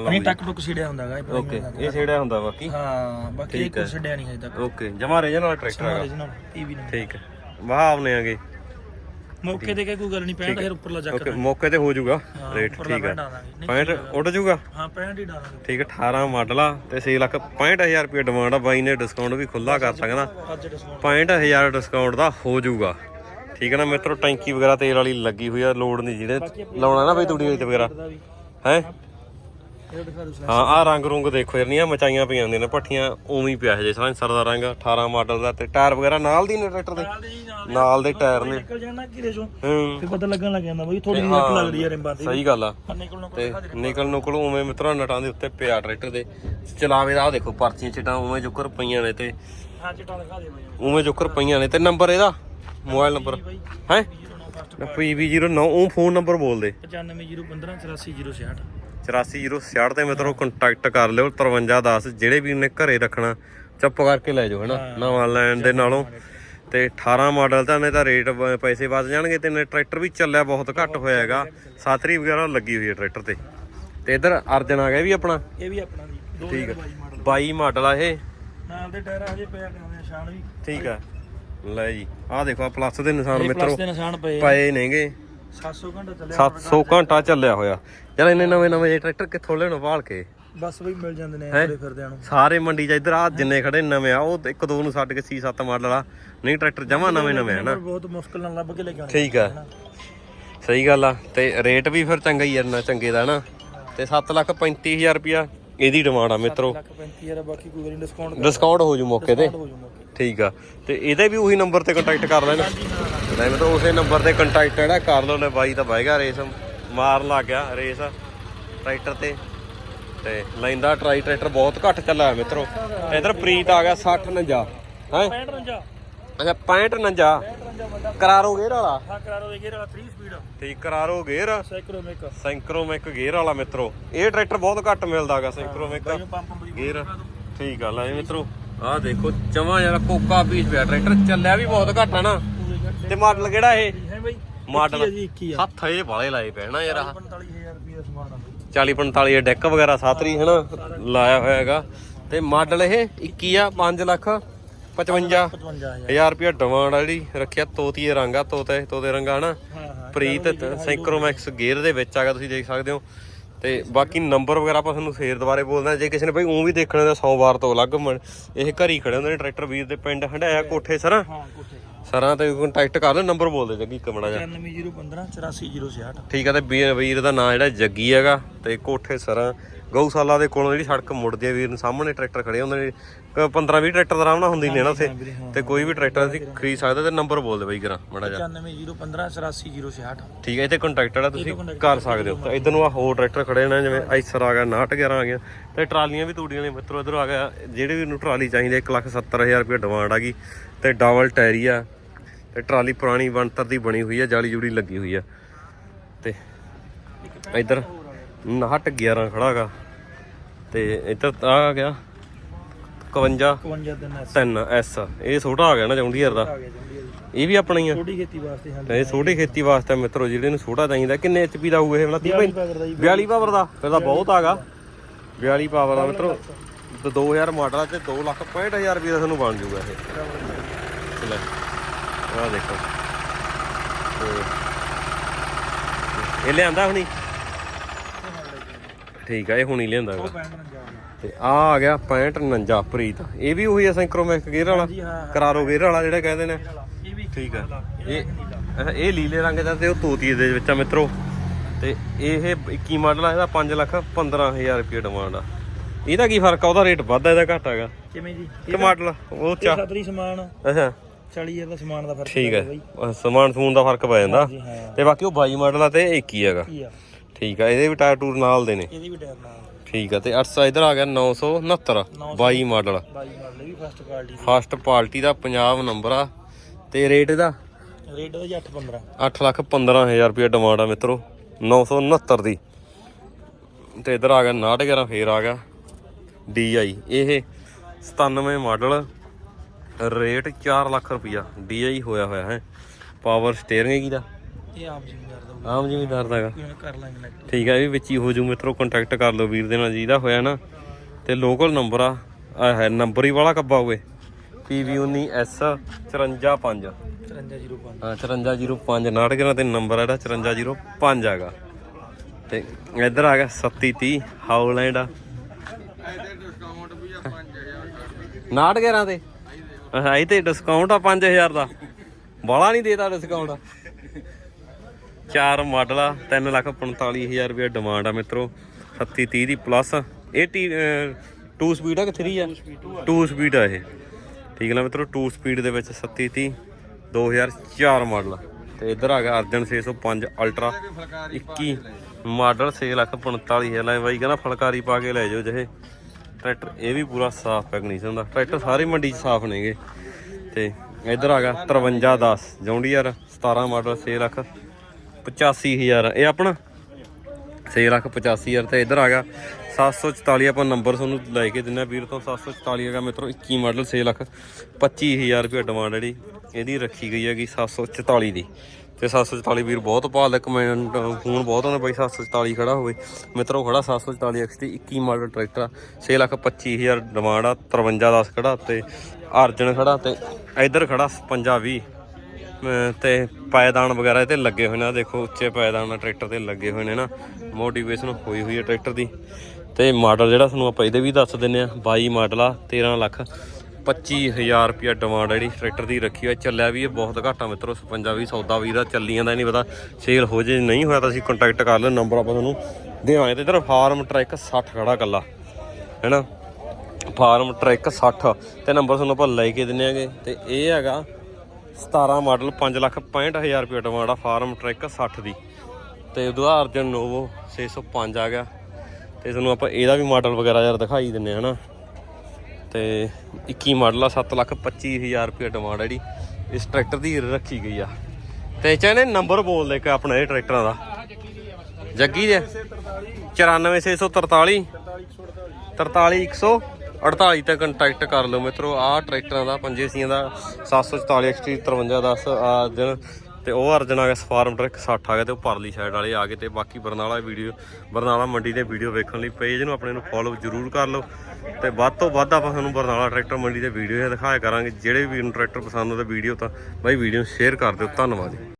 ਨਹੀਂ ਜੀ ਟੱਕ ਟੁੱਕ ਛਿੜਿਆ ਹੁੰਦਾਗਾ ਇਹ ਓਕੇ ਇਹ ਛੇੜਿਆ ਹੁੰਦਾ ਬਾਕੀ? ਹਾਂ ਬਾਕੀ ਇਹ। ਕੁਛ ਛਿੜਿਆ ਨਹੀਂ ਹਜੇ ਤੱਕ। ਓਕੇ ਜਮਾ ਰੇਜਨ ਵਾਲਾ ਟਰੈਕਟਰ ਹੈਗਾ original ਪੀਵੀ ਨਹੀਂ ਠੀਕ ਵਾਹ ਆਉਨੇ ਆਗੇ ਮੌਕੇ ਤੇ ਕੋਈ ਗੱਲ ਨਹੀਂ 65000 ਉੱਪਰਲਾ ਚੱਕ ਓਕੇ ਮੌਕੇ ਤੇ ਹੋ ਜਾਊਗਾ। ਰੇਟ ਠੀਕ ਹੈ। ਬੈਂਡ ਆਵਾਂਗੇ। ਨਹੀਂ, 65 ਉੱਡ ਜਾਊਗਾ? ਹਾਂ 65 ਹੀ ਡਾਲਾਂਗੇ ਠੀਕ ਹੈ 18 ਮਾਡਲ ਆ ਤੇ 6 ਲੱਖ 65000 ਰੁਪਏ ਡਿਮਾਂਡ ਆ। ਬਾਈ ਨੇ ਡਿਸਕਾਊਂਟ ਵੀ ਖੁੱਲਾ ਕਰ ਸਕਦਾ ਅੱਜ ਡਿਸਕਾਊਂਟ 65000 ਡਿਸਕਾਊਂਟ ਦਾ ਹੋ ਜਾਊਗਾ। ਠੀਕ ਹੈ ਨਾ ਮਿੱਤਰੋ ਟੈਂਕੀ ਵਗੈਰਾ ਤੇਲ ਵਾਲੀ ਲੱਗੀ ਹੋਈ ਆ ਲੋਡ ਨਹੀਂ ਜਿਹੜੇ ਲਾਉਣਾ ਨਾ ਬਈ ਤੂੜੀ ਤੇ ਵਗੈਰਾ। ਵੀ ਹੈ? ਇਹ ਹਾਂ ਆ ਰੰਗ ਰੁੰਗ ਦੇਖੋ ਯਾਰ ਨੀਆਂ ਮਚਾਈਆਂ ਪਈਆਂ ਹੁੰਦੀਆਂ ਨੇ ਪੱਠੀਆਂ ਉਵੇਂ ਹੀ ਪਿਆ ਜੇ ਸਾਇੰਸਰ ਦਾ ਰੰਗ 18 ਮਾਡਲ ਦਾ ਤੇ ਟਾਇਰ ਵਗੈਰਾ ਨਾਲ ਦੀ ਨੇ ਟਰੈਕਟਰ ਦੇ? ਨਾਲ ਦੇ ਟਾਇਰ ਨੇ। ਨਿਕਲ ਜਾਣਾ ਕਿਰੇ ਚੋਂ ਹੂੰ। ਫਿਰ ਪਤਾ ਲੱਗਣ ਲੱਗ ਜਾਂਦਾ ਬਈ ਥੋੜੀ ਜਿਹੀ ਲੱਕ ਲੱਗਦੀ ਹੈ ਰਿੰਬਾਂ ਤੇ। ਸਹੀ ਗੱਲ ਆ। ਹਾਂ, ਨਿਕਲ ਨੂੰ ਤੇ ਨਿਕਲ ਨੁਕਲ ਉਵੇਂ ਮਿੱਤਰੋ ਨਟਾਂ ਦੇ ਉੱਤੇ ਪਿਆ ਟਰੈਕਟਰ ਦੇ। ਚਲਾਵੇ ਦਾ ਆਹ ਦੇਖੋ ਪਰਚੀਆਂ ਚਟਾਂ ਉਵੇਂ ਜੁਕਰ ਪਈਆਂ ਨੇ ਤੇ ਹਾਂ ਚਟਾ ਦਿਖਾ ਦੇ ਬਈ। ਉਵੇਂ ਜੁਕਰ ਪਈਆਂ ਨੇ। ਤੇ ਨੰਬਰ ਇਹਦਾ? Mobile number. ਹੈ? 09 ਫਸਟ PV09 ਉਹ ਫੋਨ ਨੰਬਰ ਬੋਲ ਦੇ 95015 84066 8406 ਤੇ ਮਿੱਤਰੋ ਕੰਟੈਕਟ ਕਰ ਲਿਓ 5310 ਜਿਹੜੇ ਵੀ ਨੇ ਘਰੇ ਰੱਖਣਾ ਚੁੱਪ ਕਰਕੇ ਲੈ ਜਾਓ ਹਨਾ? ਨਵਾਂ ਲੈਣ ਦੇ ਨਾਲੋਂ। ਤੇ 18 ਮਾਡਲ ਤਾਂ ਨੇ ਤਾਂ ਰੇਟ ਪੈਸੇ ਵੱਧ ਜਾਣਗੇ ਤੇ ਨੇ ਟਰੈਕਟਰ ਵੀ ਚੱਲਿਆ ਬਹੁਤ ਘੱਟ ਹੋਇਆ ਹੈਗਾ। ਸਾਤਰੀ ਵਗੈਰਾ ਲੱਗੀ ਹੋਈ ਹੈ ਟਰੈਕਟਰ ਤੇ। ਤੇ ਇਧਰ ਅਰਜਨ ਆ ਗਿਆ ਵੀ ਆਪਣਾ? ਇਹ ਵੀ ਆਪਣਾ ਜੀ। ਠੀਕ ਹੈ। ਮਾਡਲ 22 ਮਾਡਲ ਆ ਇਹ। ਨਾਲ ਦੇ ਟਾਇਰ ਹਜੇ ਪਿਆ ਕਰਦੇ ਨਿਸ਼ਾਨ ਵੀ। ਠੀਕ ਹੈ ਲੈ ਜੀ। ਆਹ ਦੇਖੋ ਆ ਪਲੱਸ ਦੇ ਨਿਸ਼ਾਨ ਮਿੱਤਰੋ। ਪਲੱਸ ਦੇ ਨਿਸ਼ਾਨ ਪਏ ਆ। ਪਏ ਨੇਗੇ। 700 ਘੰਟਾ ਚੱਲਿਆ 700 ਘੰਟਾ ਚੱਲਿਆ ਹੋਇਆ। ਯਾਰ ਇੰਨੇ ਨਵੇਂ ਨਵੇਂ ਜਿਹੇ ਟਰੈਕਟਰ ਕਿੱਥੋਂ ਲੈਣੋਂ ਭਾਲ ਕੇ? ਬਸ ਬਈ ਮਿਲ ਜਾਂਦੇ ਨੇ ਹੈਂ? ਤੁਰੇ ਫਿਰਦਿਆਂ ਨੂੰ। ਸਾਰੇ ਮੰਡੀ 'ਚ ਇੱਧਰ ਆ ਜਿੰਨੇ ਖੜੇ ਨਵੇਂ ਆ ਉਹ ਇੱਕ ਦੋ ਨੂੰ ਛੱਡ ਕੇ 6-7 ਮਾਡਲ ਆ ਨਹੀਂ ਟਰੈਕਟਰ ਜਮਾ ਨਵੇਂ ਨਵੇਂ ਆ ਨਾ। ਬਹੁਤ ਮੁਸ਼ਕਲ ਨਾਲ ਲੱਭ ਕੇ ਲੈ ਕੇ ਠੀਕ ਆ। ਸਹੀ ਗੱਲ ਆ। ਤੇ ਰੇਟ ਵੀ ਫਿਰ ਚੰਗਾ ਹੀ ਆ ਨਾ ਚੰਗੇ ਦਾ ਨਾ। ਤੇ 7 ਲੱਖ 35000 ਰੁਪਿਆ ਇਹਦੀ ਡਿਮਾਂਡ ਆ ਮਿੱਤਰੋ। ਲੱਖ 35000 ਬਾਕੀ ਕੋਈ ਗੱਲ ਡਿਸਕਾਊਂਟ ਡਿਸਕਾਊਂਟ ਹੋ ਜੂ ਮੌਕੇ ਤੇ। ਹੋ ਜਾਊਗਾ ਠੀਕ ਆ। ਤੇ ਇਹਦੇ ਵੀ ਉਹੀ ਨੰਬਰ ਤੇ ਕੰਟੈਕਟ ਕਰ ਲੈਣ। ਨਹੀਂ ਮੈਂ ਤਾਂ ਉਸੇ ਨੰਬਰ ਤੇ ਕੰਟੈਕਟ ਜਿਹੜਾ ਕਰ ਲਓ ਲੈ ਬਾਈ ਤਾਂ ਬਾਈਗਾ ਰੇਸ। ਮਾਰਨ ਲੱਗ ਗਿਆ ਰੇਸ ਟਰੈਕਟਰ ਤੇ। ਤੇ ਲੈਂਦਾ ਟਰਾਈ ਟਰੈਕਟਰ ਬਹੁਤ ਘੱਟ ਚੱਲਿਆ ਮਿੱਤਰੋ। ਇਧਰ ਪ੍ਰੀਤ ਆ ਗਿਆ 60 49 ਹੈ? 65 ਰੰਜਾ ਅੱਛਾ 65 49 ਰੰਜਾ ਵੱਡਾ ਕਰਾਰੋ ਗੇਅਰ ਵਾਲਾ? ਹਾਂ ਕਰਾ ਦੋ ਗੇਅਰ ਵਾਲਾ 3 ਸਪੀਡ ਠੀਕ ਕਰਾਰੋ ਗੇਅਰ। ਸਾਈਕਲੋਮਿਕ ਸੈਂਕਰੋਮੈਕ ਗੇਅਰ ਵਾਲਾ ਮਿੱਤਰੋ। ਇਹ ਟਰੈਕਟਰ ਬਹੁਤ ਘੱਟ ਮਿਲਦਾਗਾ ਸੈਂਕਰੋਮੈਕ ਗੇਅਰ। ਠੀਕ ਆ ਲੈ ਮਿੱਤਰੋ। ਆਹ ਦੇਖੋ ਜਮਾ ਯਾਰ ਕੋਕਾ ਪੀਸ ਪਿਆ ਟਰੈਕਟਰ ਚੱਲਿਆ ਵੀ ਬਹੁਤ ਘੱਟ ਆ ਨਾ। ਤੇ ਮਾਡਲ ਕਿਹੜਾ ਇਹ? ਮਾਡਲ ਜੀ 21 ਆ। ਹੱਥ ਇਹ ਵਾਲੇ ਲਾਏ ਨਾ ਯਾਰ। ਆਹ 45000 ਰੁਪਏ ਦਾ ਸਮਾਨ ਆ ਬਈ। 40 45 ਡੈਕ ਵਗੈਰਾ ਸਾਤਰੀ ਹਨਾ? ਲਾਇਆ ਹੋਇਆ ਹੈਗਾ। ਤੇ ਮਾਡਲ ਇਹ 21 ਆ 5 ਲੱਖ। 55 55000 ਹਜ਼ਾਰ। ਰੁਪਇਆ ਡਿਮਾਂਡ ਆ ਜਿਹੜੀ ਰੱਖਿਆ ਤੋਤੀਏ ਰੰਗ ਆ ਤੋਤੇ ਤੋਤੇ ਰੰਗਾ ਹਨਾ ਪ੍ਰੀਤ ਸੈਂਕਰੋਮੈਕਸ ਗੇਅਰ ਦੇ ਵਿੱਚ ਆਗਾ ਤੁਸੀਂ ਦੇਖ ਸਕਦੇ ਹੋ। ਤੇ ਬਾਕੀ ਨੰਬਰ ਵਗੈਰਾ ਆਪਾਂ ਤੁਹਾਨੂੰ ਫੇਰ ਦੁਬਾਰੇ ਬੋਲਦੇ ਜੇ ਕਿਸੇ ਨੇ ਭਾਈ ਉਹ ਵੀ ਦੇਖਣਾ ਤਾਂ 100 ਵਾਰ ਤੋਂ ਅਲੱਗ ਇਹ ਘਰ ਹੀ ਖੜੇ ਹੁੰਦੇ ਨੇ ਟਰੈਕਟਰ ਵੀਰ ਦੇ ਪਿੰਡ ਹੰਡਾਇਆ ਕੋਠੇ ਸਰਾਂ। ਹਾਂ ਕੋਠੇ ਸਰਾਂ ਤੇ ਕੰਟੈਕਟ ਕਰ ਲਓ ਨੰਬਰ ਬੋਲ ਦੇ ਜੱਗੀ ਕਮੜਾ ਜਾ 99015 84066 ਠੀਕ ਆ ਤੇ ਵੀਰ ਵੀਰ ਦਾ ਨਾਂ ਜਿਹੜਾ ਜੱਗੀ ਹੈਗਾ ਤੇ ਕੋਠੇ ਸਰਾਂ। ਗਊਸ਼ਾਲਾ ਦੇ ਕੋਲੋਂ ਜਿਹੜੀ ਸੜਕ ਮੁੜਦੀ ਹੈ ਵੀਰ ਨੂੰ ਸਾਹਮਣੇ ਟਰੈਕਟਰ ਖੜੇ ਹੁੰਦੇ ਨੇ। 15 20 ਟਰੈਕਟਰ ਦਾ ਆਰਾਮ ਨਾਲ ਹੁੰਦੀ ਨੇ ਨਾ ਉੱਥੇ। ਤੇ ਕੋਈ ਵੀ ਟਰੈਕਟਰ ਅਸੀਂ ਖਰੀਦ ਸਕਦਾ ਤੇ ਨੰਬਰ ਬੋਲ ਦੇ ਬਾਈ ਕਰਾਂ ਮੜਾ ਜਾ 99015 84066 ਠੀਕ ਹੈ ਇੱਥੇ ਕੰਟੈਕਟ ਜਿਹੜਾ ਤੁਸੀਂ ਕਰ ਸਕਦੇ ਹੋ। ਤੇ ਇਧਰ ਨੂੰ ਆ ਹੋਰ ਟਰੈਕਟਰ ਖੜੇ ਨੇ ਜਿਵੇਂ ਆਈਸਰ ਆ ਗਿਆ 911 ਆ ਗਿਆ ਤੇ ਟਰਾਲੀਆਂ ਵੀ ਤੂੜੀਆਂ ਨੇ ਮਿੱਤਰੋ ਇਧਰ ਆ ਗਿਆ। ਜਿਹੜੇ ਵੀ ਨੂੰ ਟਰਾਲੀ ਚਾਹੀਦੀ 170000 ਰੁਪਏ ਡਿਮਾਂਡ ਆ ਗਈ ਤੇ ਡਬਲ ਟੈਰੀ ਆ ਤੇ ਟਰਾਲੀ ਪੁਰਾਣੀ ਬਣਤਰ ਦੀ ਬਣੀ ਹੋਈ ਆ ਜਾਲੀ ਜੁੜੀ ਲੱਗੀ ਹੋਈ ਆ। ਤੇ ਇਧਰ 911 ਖੜਾਗਾ ਤੇ ਇੱਧਰ ਆ ਗਿਆ 51 51 ਦਿਨ ਐਸ। 3 ਐਸ। ਇਹ ਛੋਟਾ ਆ ਗਿਆ ਨਾ ਜੌਂਡੀਅਰ ਦਾ। ਆ ਗਿਆ ਜੰਡੀ ਇਹ ਵੀ ਆਪਣਾ ਹੀ ਆ। ਛੋਟੀ ਖੇਤੀ ਵਾਸਤੇ ਹਾਂ ਤੇ ਇਹ ਛੋਟੀ ਖੇਤੀ ਵਾਸਤੇ ਮਿੱਤਰੋ ਜਿਹੜੇ ਨੂੰ ਛੋਟਾ ਚਾਹੀਦਾ। ਕਿੰਨੇ ਐਚਪੀ ਦਾ ਹੋਊਗਾ ਇਹ? ਵਾਲਾ 30 ਪਾਵਰ ਦਾ ਜੀ। 42 ਪਾਵਰ ਦਾ। ਫਿਰ ਤਾਂ ਬਹੁਤ ਆਗਾ 42 ਪਾਵਰ ਦਾ ਮਿੱਤਰੋ। ਤੇ 2000 ਮਾਡਲ ਆ ਤੇ 2 ਲੱਖ 65000 ਰੁਪਏ ਦਾ ਤੁਹਾਨੂੰ ਬਣ ਜਾਊਗਾ ਇਹ। ਲੈ। ਆਹ ਦੇਖੋ। ਇਹ ਲਿਆਂਦਾ ਹੁਣੀ? ਠੀਕ ਆ ਇਹ ਹੁਣੀ ਲਿਆਂਦਾ ਹੈਗਾ। 65 ਰੰਜਾ ਤੇ ਆ ਆ ਗਿਆ 65 49 ਪ੍ਰੀਤ। ਇਹ ਵੀ ਉਹੀ ਆ ਸੈਂਕਰੋਮੈਕ ਗੇਅਰ ਵਾਲਾ ਹਾਂ। ਕਰਾਰੋ ਗੇਅਰ ਵਾਲਾ ਜਿਹੜਾ ਕਹਿੰਦੇ ਨੇ? ਇਹ ਵੀ ਠੀਕ ਆ। ਇਹ ਇਹ ਅੱਛਾ, ਇਹ ਲੀਲੇ ਰੰਗ ਦਾ ਤੇ ਉਹ ਤੋਤੀ ਦੇ ਵਿੱਚ ਆ ਮਿੱਤਰੋ। ਤੇ ਇਹ 21 ਮਾਡਲ ਆ ਇਹਦਾ 5 ਲੱਖ 15000 ਰੁਪਏ ਡਿਮਾਂਡ ਆ। ਇਹਦਾ ਕੀ ਫ਼ਰਕ ਆ? ਉਹਦਾ ਰੇਟ ਵੱਧ ਆ ਇਹਦਾ ਘੱਟ ਹੈਗਾ। ਕਿਵੇਂ ਜੀ? ਕਿ ਮਾਡਲ ਉਹ ਇਹ ਚਾ ਸਤਰੀ ਸਮਾਨ। ਅੱਛਾ। 40000 ਦਾ ਸਮਾਨ ਦਾ ਫ਼ਰਕ ਠੀਕ ਹੈ ਅਹ ਸਮਾਨ ਸਮੂਨ ਦਾ ਫ਼ਰਕ ਪੈ ਜਾਂਦਾ। ਹਾਂ। ਤੇ ਬਾਕੀ ਉਹ 22 ਮਾਡਲ ਆ ਤੇ ਇਹ 21 ਹੈਗਾ। ਕੀ ਆ। ਠੀਕ ਆ ਇਹਦੇ ਵੀ ਟਾਇਰ ਟੂਰ ਨਾਲ ਦੇ ਨੇ। ਇਹਦੀ ਵੀ ਟਾਇਰ ਨਾਲ ਠੀਕ ਆ ਤੇ 800 ਇਧਰ ਆ ਗਿਆ 969 22 ਮਾਡਲ। ਬਾਈ ਮਾਡਲ ਵੀ ਫਸਟ ਕੁਆਲਿਟੀ ਫਸਟ ਪਾਰਟੀ ਦਾ ਪੰਜਾਬ ਨੰਬਰ ਆ। ਤੇ ਰੇਟ ਇਹਦਾ? ਰੇਟ ਦਾ ਜੀ 815 8 ਲੱਖ 15000 ਰੁਪਏ ਡਿਮਾਂਡ ਆ ਮਿੱਤਰੋ 969 ਦੀ। ਤੇ ਇਧਰ ਆ ਗਿਆ 911 ਫੇਰ ਆ ਗਿਆ DI ਇਹ 97 ਮਾਡਲ ਰੇਟ 4 ਲੱਖ ਰੁਪਿਆ DI ਹੋਇਆ ਹੋਇਆ ਹੈ ਪਾਵਰ ਸਟੀਅਰਿੰਗ ਹੈਗੀ ਦਾ। ਇਹ ਆਪ ਜ਼ਿਮੀਦਾਰ ਦਾ ਆਮ ਜ਼ਿਮੀਦਾਰ ਦਾ ਹੈਗਾ। ਕੋਈ ਨਾ ਕਰ ਲਾਂਗੇ ਨੈਕਟ ਠੀਕ ਹੈ ਇਹ ਵੀ ਵਿੱਚ ਹੀ ਹੋ ਜੂ ਮਿੱਤਰੋ ਕੰਟੈਕਟ ਕਰ ਲਓ ਵੀਰ ਦੇ ਨਾਲ ਜਿਹਦਾ ਹੋਇਆ ਨਾ। ਤੇ ਲੋਕਲ ਨੰਬਰ ਆ ਆ ਹੈ ਨੰਬਰ ਹੀ ਵਾਲਾ ਕੱਬਾ ਹੋਵੇ PV19S 545 5305 ਹਾਂ 5405 ਨਾਟਕਰਾਂ ਤੇ ਨੰਬਰ ਆ ਜਿਹੜਾ 5405 ਹੈਗਾ। ਤੇ ਇੱਧਰ ਆ ਗਿਆ 3730 ਹਾਊਲੈਂਡ ਆ। ਨਾਟਕਰਾਂ ਤੇ? ਹਾਂ ਇਹ ਤੇ ਡਿਸਕਾਊਂਟ ਆ 5000 ਦਾ। ਬਾਲਾ ਨਹੀਂ ਦੇਤਾ ਡਿਸਕਾਊਂਟ ਚਾਰ ਮਾਡਲ ਆ 345000 ਰੁਪਏ ਡਿਮਾਂਡ ਆ ਮਿੱਤਰੋ। 3730 ਦੀ ਪਲੱਸ ਇਹ 2 ਸਪੀਡ ਆ ਕਿ 3 ਆ? 2 ਸਪੀਡ ਆ ਇਹ। ਠੀਕ ਨਾ ਮਿੱਤਰੋ 2 ਸਪੀਡ ਦੇ ਵਿੱਚ 3730 2004 ਮਾਡਲ ਤੇ ਇੱਧਰ ਆ ਗਿਆ ਅਰਜਨ 605 ਅਲਟਰਾ 21 ਮਾਡਲ 645000 ਲੈ ਬਾਈ ਕਹਿੰਦਾ ਫਲਕਾਰੀ ਪਾ ਕੇ ਲੈ ਜਾਓ ਜਿਹੇ। ਟਰੈਕਟਰ ਇਹ ਵੀ ਪੂਰਾ ਸਾਫ਼ ਹੈ ਕੰਡੀਸ਼ਨ ਦਾ। ਟਰੈਕਟਰ ਸਾਰੇ ਮੰਡੀ 'ਚ ਸਾਫ਼ ਨੇਗੇ। ਤੇ ਇੱਧਰ ਆ ਗਿਆ 5310 ਜੌਂਡੀਅਰ 17 ਮਾਡਲ 6 ਲੱਖ 85000 ਇਹ ਆਪਣਾ? 6 ਲੱਖ 85000 ਤੇ ਇੱਧਰ ਆ ਗਿਆ। 744 ਆਪਾਂ ਨੰਬਰ ਤੁਹਾਨੂੰ ਲੈ ਕੇ ਦਿੰਨਾ ਵੀਰ ਤੋਂ। 744 ਹੈਗਾ ਮਿੱਤਰੋ 21 ਮਾਡਲ 6 ਲੱਖ 25000 ਰੁਪਏ ਡਿਮਾਂਡ ਜਿਹੜੀ ਇਹਦੀ ਰੱਖੀ ਗਈ ਹੈਗੀ 744 ਦੀ। ਤੇ 744 ਵੀਰ ਬਹੁਤ ਭਾਲਦਾ ਕਮੈਂਟ ਫੋਨ ਬਹੁਤ ਆਉਂਦੇ ਬਾਈ 744 ਖੜਾ ਹੋਵੇ। ਮਿੱਤਰੋ ਖੜਾ 744 XT 21 ਮਾਡਲ ਟਰੈਕਟਰ ਆ। 6 ਲੱਖ 25000 ਡਿਮਾਂਡ ਆ 5310 ਖੜਾ ਤੇ ਅਰਜਨ ਖੜਾ ਤੇ ਇੱਧਰ ਖੜਾ 5520 ਅਮ ਤੇ ਪਾਇਦਾਨ ਵਗੈਰਾ ਇਹ ਤੇ ਲੱਗੇ ਹੋਏ ਨੇ। ਆਹ ਦੇਖੋ, ਉੱਚੇ ਪਾਇਦਾਨ ਟਰੈਕਟਰ ਤੇ ਲੱਗੇ ਹੋਏ ਨੇ ਨਾ। ਮੋਟੀਵੇਸ਼ਨ ਹੋਈ ਹੋਈ ਹੈ ਟਰੈਕਟਰ ਦੀ। ਤੇ ਮਾਡਲ ਜਿਹੜਾ ਤੁਹਾਨੂੰ ਆਪਾਂ ਇਹਦੇ ਵੀ ਦੱਸ ਦਿੰਨੇ ਆ 22 ਮਾਡਲ ਆ 13 ਲੱਖ 25000 ਰੁਪਿਆ ਡਿਮਾਂਡ ਜਿਹੜੀ ਟਰੈਕਟਰ ਦੀ ਰੱਖੀ ਹੋਈ ਚੱਲਿਆ ਵੀ ਇਹ ਬਹੁਤ ਘੱਟ ਆ ਮਿੱਤਰੋ 55 ਵੀ ਸੌਦਾ ਵੀ ਦਾ ਚੱਲੀ ਜਾਂਦਾ ਨਹੀਂ ਪਤਾ। ਸੇਲ ਹੋ ਜੇ, ਨਹੀਂ ਹੋਇਆ ਤਾਂ ਅਸੀਂ ਕੰਟੈਕਟ ਕਰ ਲਿਓ ਨੰਬਰ ਆਪਾਂ ਤੁਹਾਨੂੰ ਦੇਵਾਂਗੇ ਤੇ ਇਧਰ ਫਾਰਮ ਟਰੈਕ 60 ਖੜਾ ਕੱਲਾ ਹੈਨਾ ਫਾਰਮ ਟਰੈਕ 60 ਤੇ ਨੰਬਰ ਤੁਹਾਨੂੰ ਆਪਾਂ ਲੈ ਕੇ ਦਿੰਨੇ ਆਗੇ। ਤੇ ਇਹ ਹੈਗਾ 17 ਮਾਡਲ 5 ਲੱਖ 65000 ਰੁਪਏ ਡਿਮਾਂਡ ਆ ਫਾਰਮ ਟਰੈਕ 60 ਦੀ। ਤੇ ਉਹਦਾ ਅਰਜਨ ਨੋਵੋ 605 ਆ ਗਿਆ। ਤੇ ਤੁਹਾਨੂੰ ਆਪਾਂ ਇਹਦਾ ਵੀ ਮਾਡਲ ਵਗੈਰਾ ਯਾਰ ਦਿਖਾਈ ਦਿੰਨੇ ਹਨਾ। ਤੇ 21 ਮਾਡਲ ਆ 7 ਲੱਖ 25000 ਰੁਪਏ ਡਿਮਾਂਡ ਆ ਜਿਹੜੀ। ਇਸ ਟਰੈਕਟਰ ਦੀ ਰੱਖੀ ਗਈ ਆ। ਤੇ ਚਾਹਨੇ ਨੰਬਰ ਬੋਲ ਦੇ ਕਿ ਆਪਣਾ ਇਹ ਟਰੈਕਟਰਾਂ ਦਾ। ਜੱਗੀ ਦੇ 94643 43148 ਤੇ ਕੰਟੈਕਟ ਕਰ ਲਓ ਮਿੱਤਰੋ, ਆਹ ਟਰੈਕਟਰਾਂ ਦਾ, ਪੰਜੇ ਸੀਆਂ ਦਾ 744 XT 5310 ਆ ਦਿਨ। ਤੇ ਉਹ ਅਰਜਨ ਆ ਗਿਆ ਸਫਾਰਮ ਟਰੈਕ 60 ਆ ਗਿਆ ਤੇ ਉਹ ਪਰਲੀ ਸਾਈਡ ਵਾਲੇ ਆ ਗਏ ਤੇ ਬਾਕੀ ਬਰਨਾਲਾ ਵੀਡੀਓ ਬਰਨਾਲਾ ਮੰਡੀ ਦੇ ਵੀਡੀਓ ਵੇਖਣ ਲਈ ਪੇਜ ਨੂੰ ਆਪਣੇ ਨੂੰ ਫੋਲੋ ਜ਼ਰੂਰ ਕਰ ਲਓ। ਤੇ ਵੱਧ ਤੋਂ ਵੱਧ ਆਪਾਂ ਤੁਹਾਨੂੰ ਬਰਨਾਲਾ ਟਰੈਕਟਰ ਮੰਡੀ ਦੇ ਵੀਡੀਓ ਦਿਖਾਇਆ ਕਰਾਂਗੇ। ਜਿਹੜੇ ਵੀ ਨੂੰ ਟਰੈਕਟਰ ਪਸੰਦ ਆਉਂਦਾ ਵੀਡੀਓ ਤਾਂ ਬਾਈ ਵੀਡੀਓ ਸ਼ੇਅਰ ਕਰ ਦਿਓ। ਧੰਨਵਾਦ ਜੀ।